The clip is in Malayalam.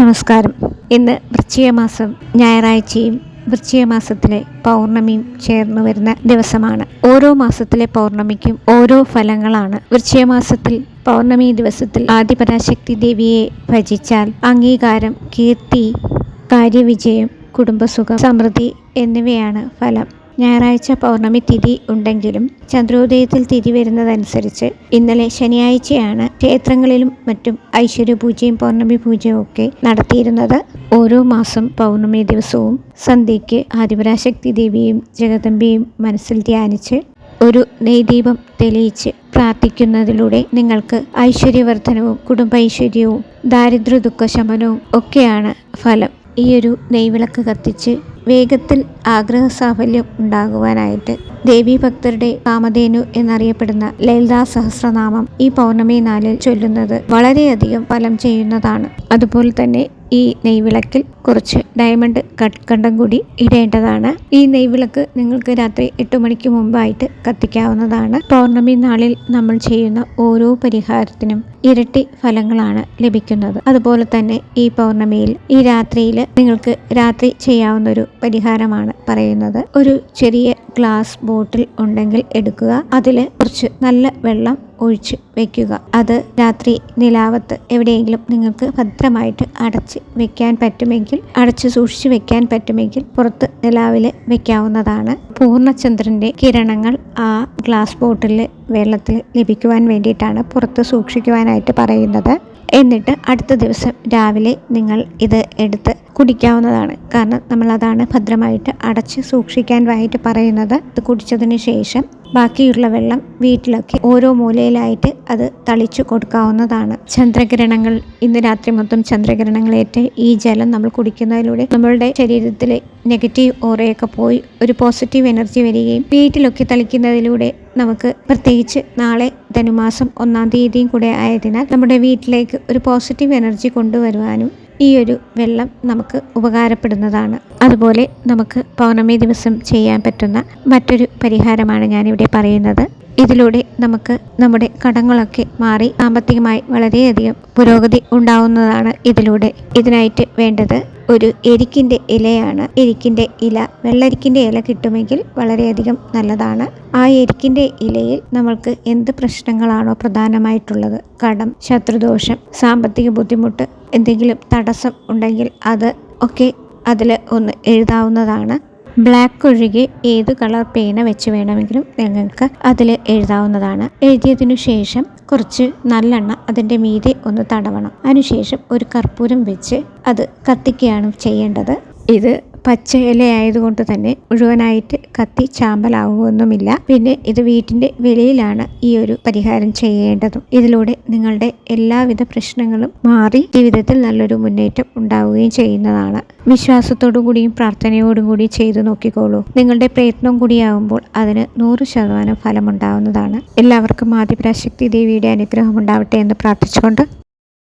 നമസ്കാരം. ഇന്ന് വൃശ്ചികമാസം ഞായറാഴ്ചയും വൃശ്ചികമാസത്തിലെ പൗർണമിയും ചേർന്ന് വരുന്ന ദിവസമാണ്. ഓരോ മാസത്തിലെ പൗർണമിക്കും ഓരോ ഫലങ്ങളാണ്. വൃശ്ചികമാസത്തിൽ പൗർണമി ദിവസത്തിൽ ആദിപരാശക്തി ദേവിയെ ഭജിച്ചാൽ അംഗീകാരം കീർത്തി കാര്യവിജയം കുടുംബസുഖം സമൃദ്ധി എന്നിവയാണ് ഫലം. ഞായറാഴ്ച പൗർണമി തിഥി ഉണ്ടെങ്കിലും ചന്ദ്രോദയത്തിൽ തിഥി വരുന്നതനുസരിച്ച് ഇന്നലെ ശനിയാഴ്ചയാണ് ക്ഷേത്രങ്ങളിലും മറ്റും ഐശ്വര്യപൂജയും പൗർണമി പൂജയും ഒക്കെ നടത്തിയിരുന്നത്. ഓരോ മാസം പൗർണമി ദിവസവും സന്ധ്യയ്ക്ക് ആദിപരാശക്തി ദേവിയും ജഗദമ്പയും മനസ്സിൽ ധ്യാനിച്ച് ഒരു നെയ്ദീപം തെളിയിച്ച് പ്രാർത്ഥിക്കുന്നതിലൂടെ നിങ്ങൾക്ക് ഐശ്വര്യവർദ്ധനവും കുടുംബ കുടുംബൈശ്വര്യവും ദാരിദ്ര്യ ദുഃഖശമനവും ഒക്കെയാണ് ഫലം. ഈ ഒരു നെയ്വിളക്ക് കത്തിച്ച് വേഗത്തിൽ ആഗ്രഹ സാഫല്യം ഉണ്ടാകുവാനായിട്ട് ദേവീഭക്തരുടെ കാമധേനു എന്നറിയപ്പെടുന്ന ലളിതാ സഹസ്രനാമം ഈ പൗർണമി നാളിൽ ചൊല്ലുന്നത് വളരെയധികം ഫലം ചെയ്യുന്നതാണ്. അതുപോലെ തന്നെ ഈ നെയ്വിളക്കിൽ കുറച്ച് ഡയമണ്ട് കണ്ടം കൂടി ഇടേണ്ടതാണ്. ഈ നെയ്വിളക്ക് നിങ്ങൾക്ക് രാത്രി എട്ട് മണിക്ക് മുമ്പായിട്ട് കത്തിക്കാവുന്നതാണ്. പൗർണമി നാളിൽ നമ്മൾ ചെയ്യുന്ന ഓരോ പരിഹാരത്തിനും ഇരട്ടി ഫലങ്ങളാണ് ലഭിക്കുന്നത്. അതുപോലെ തന്നെ ഈ പൗർണമിയിൽ ഈ രാത്രിയിൽ നിങ്ങൾക്ക് രാത്രി ചെയ്യാവുന്ന ഒരു പരിഹാരമാണ് പറയുന്നത്. ഒരു ചെറിയ ഗ്ലാസ് ബോട്ടിൽ ഉണ്ടെങ്കിൽ എടുക്കുക. അതിൽ കുറച്ച് നല്ല വെള്ളം ഒഴിച്ച് വെക്കുക. അത് രാത്രി നിലാവത്ത് എവിടെയെങ്കിലും നിങ്ങൾക്ക് ഭദ്രമായിട്ട് അടച്ച് വെക്കാൻ പറ്റുമെങ്കിൽ അടച്ച് സൂക്ഷിച്ച് വെക്കാൻ പറ്റുമെങ്കിൽ പുറത്ത് നിലാവിൽ വെക്കാവുന്നതാണ്. പൂർണചന്ദ്രന്റെ കിരണങ്ങൾ ആ ഗ്ലാസ് ബോട്ടിൽ വെള്ളത്തിൽ ലഭിക്കുവാൻ വേണ്ടിയിട്ടാണ് പുറത്ത് സൂക്ഷിക്കുവാനായിട്ട് പറയുന്നത്. എന്നിട്ട് അടുത്ത ദിവസം രാവിലെ നിങ്ങൾ ഇത് എടുത്ത് കുടിക്കാവുന്നതാണ്. കാരണം നമ്മൾ അതാണ് ഭദ്രമായിട്ട് അടച്ച് സൂക്ഷിക്കാനായിട്ട് പറയുന്നത്. ഇത് കുടിച്ചതിന് ശേഷം ബാക്കിയുള്ള വെള്ളം വീട്ടിലൊക്കെ ഓരോ മൂലയിലായിട്ട് അത് തളിച്ചു കൊടുക്കാവുന്നതാണ്. ചന്ദ്രഗ്രഹണങ്ങൾ ഇന്ന് രാത്രി മൊത്തം ചന്ദ്രഗ്രഹണങ്ങളേറ്റ് ഈ ജലം നമ്മൾ കുടിക്കുന്നതിലൂടെ നമ്മളുടെ ശരീരത്തിലെ നെഗറ്റീവ് ഓറയൊക്കെ പോയി ഒരു പോസിറ്റീവ് എനർജി വരികയും വീട്ടിലൊക്കെ തളിക്കുന്നതിലൂടെ നമുക്ക് പ്രത്യേകിച്ച് നാളെ ധനുമാസം ഒന്നാം തീയതിയും കൂടെ ആയതിനാൽ നമ്മുടെ വീട്ടിലേക്ക് ഒരു പോസിറ്റീവ് എനർജി കൊണ്ടുവരുവാനും ഈ ഒരു വെള്ളം നമുക്ക് ഉപകാരപ്പെടുന്നതാണ്. അതുപോലെ നമുക്ക് പൗർണമി ദിവസം ചെയ്യാൻ പറ്റുന്ന മറ്റൊരു പരിഹാരമാണ് ഞാനിവിടെ പറയുന്നത്. ഇതിലൂടെ നമുക്ക് നമ്മുടെ കടങ്ങളൊക്കെ മാറി സാമ്പത്തികമായി വളരെയധികം പുരോഗതി ഉണ്ടാവുന്നതാണ് ഇതിലൂടെ. ഇതിനായിട്ട് വേണ്ടത് ഒരു എരിക്കിന്റെ ഇലയാണ്. എരിക്കിന്റെ ഇല വെള്ളരിക്കിന്റെ ഇല കിട്ടുമെങ്കിൽ വളരെയധികം നല്ലതാണ്. ആ എരിക്കിന്റെ ഇലയിൽ നമ്മൾക്ക് എന്ത് പ്രശ്നങ്ങളാണോ പ്രധാനമായിട്ടുള്ളത്? കടം ശത്രുദോഷം സാമ്പത്തിക ബുദ്ധിമുട്ട് എന്തെങ്കിലും തടസ്സം ഉണ്ടെങ്കിൽ അത് ഒക്കെ അതിൽ ഒന്ന് എഴുതാവുന്നതാണ്. ബ്ലാക്ക് ഒഴികെ ഏത് കളർ പേന വെച്ച് വേണമെങ്കിലും നിങ്ങൾക്ക് അതിൽ എഴുതാവുന്നതാണ്. എഴുതിയതിനു ശേഷം കുറച്ച് നല്ലെണ്ണ അതിന്റെ മീതെ ഒന്ന് തടവണം. അതിനുശേഷം ഒരു കർപ്പൂരം വെച്ച് അത് കത്തിക്കുകയാണ് ചെയ്യേണ്ടത്. ഇത് പച്ച ഇല ആയതുകൊണ്ട് തന്നെ മുഴുവനായിട്ട് കത്തി ചാമ്പലാവുകയൊന്നുമില്ല. പിന്നെ ഇത് വീട്ടിന്റെ വെളിയിലാണ് ഈ ഒരു പരിഹാരം ചെയ്യേണ്ടതും. ഇതിലൂടെ നിങ്ങളുടെ എല്ലാവിധ പ്രശ്നങ്ങളും മാറി ജീവിതത്തിൽ നല്ലൊരു മുന്നേറ്റം ഉണ്ടാവുകയും ചെയ്യുന്നതാണ്. വിശ്വാസത്തോടു കൂടിയും പ്രാർത്ഥനയോടും കൂടി ചെയ്തു നോക്കിക്കോളൂ. നിങ്ങളുടെ പ്രയത്നം കൂടിയാവുമ്പോൾ അതിന് നൂറ് ശതമാനം ഫലമുണ്ടാവുന്നതാണ്. എല്ലാവർക്കും ആദിപരാശക്തി ദേവിയുടെ അനുഗ്രഹം ഉണ്ടാവട്ടെ എന്ന് പ്രാർത്ഥിച്ചുകൊണ്ട്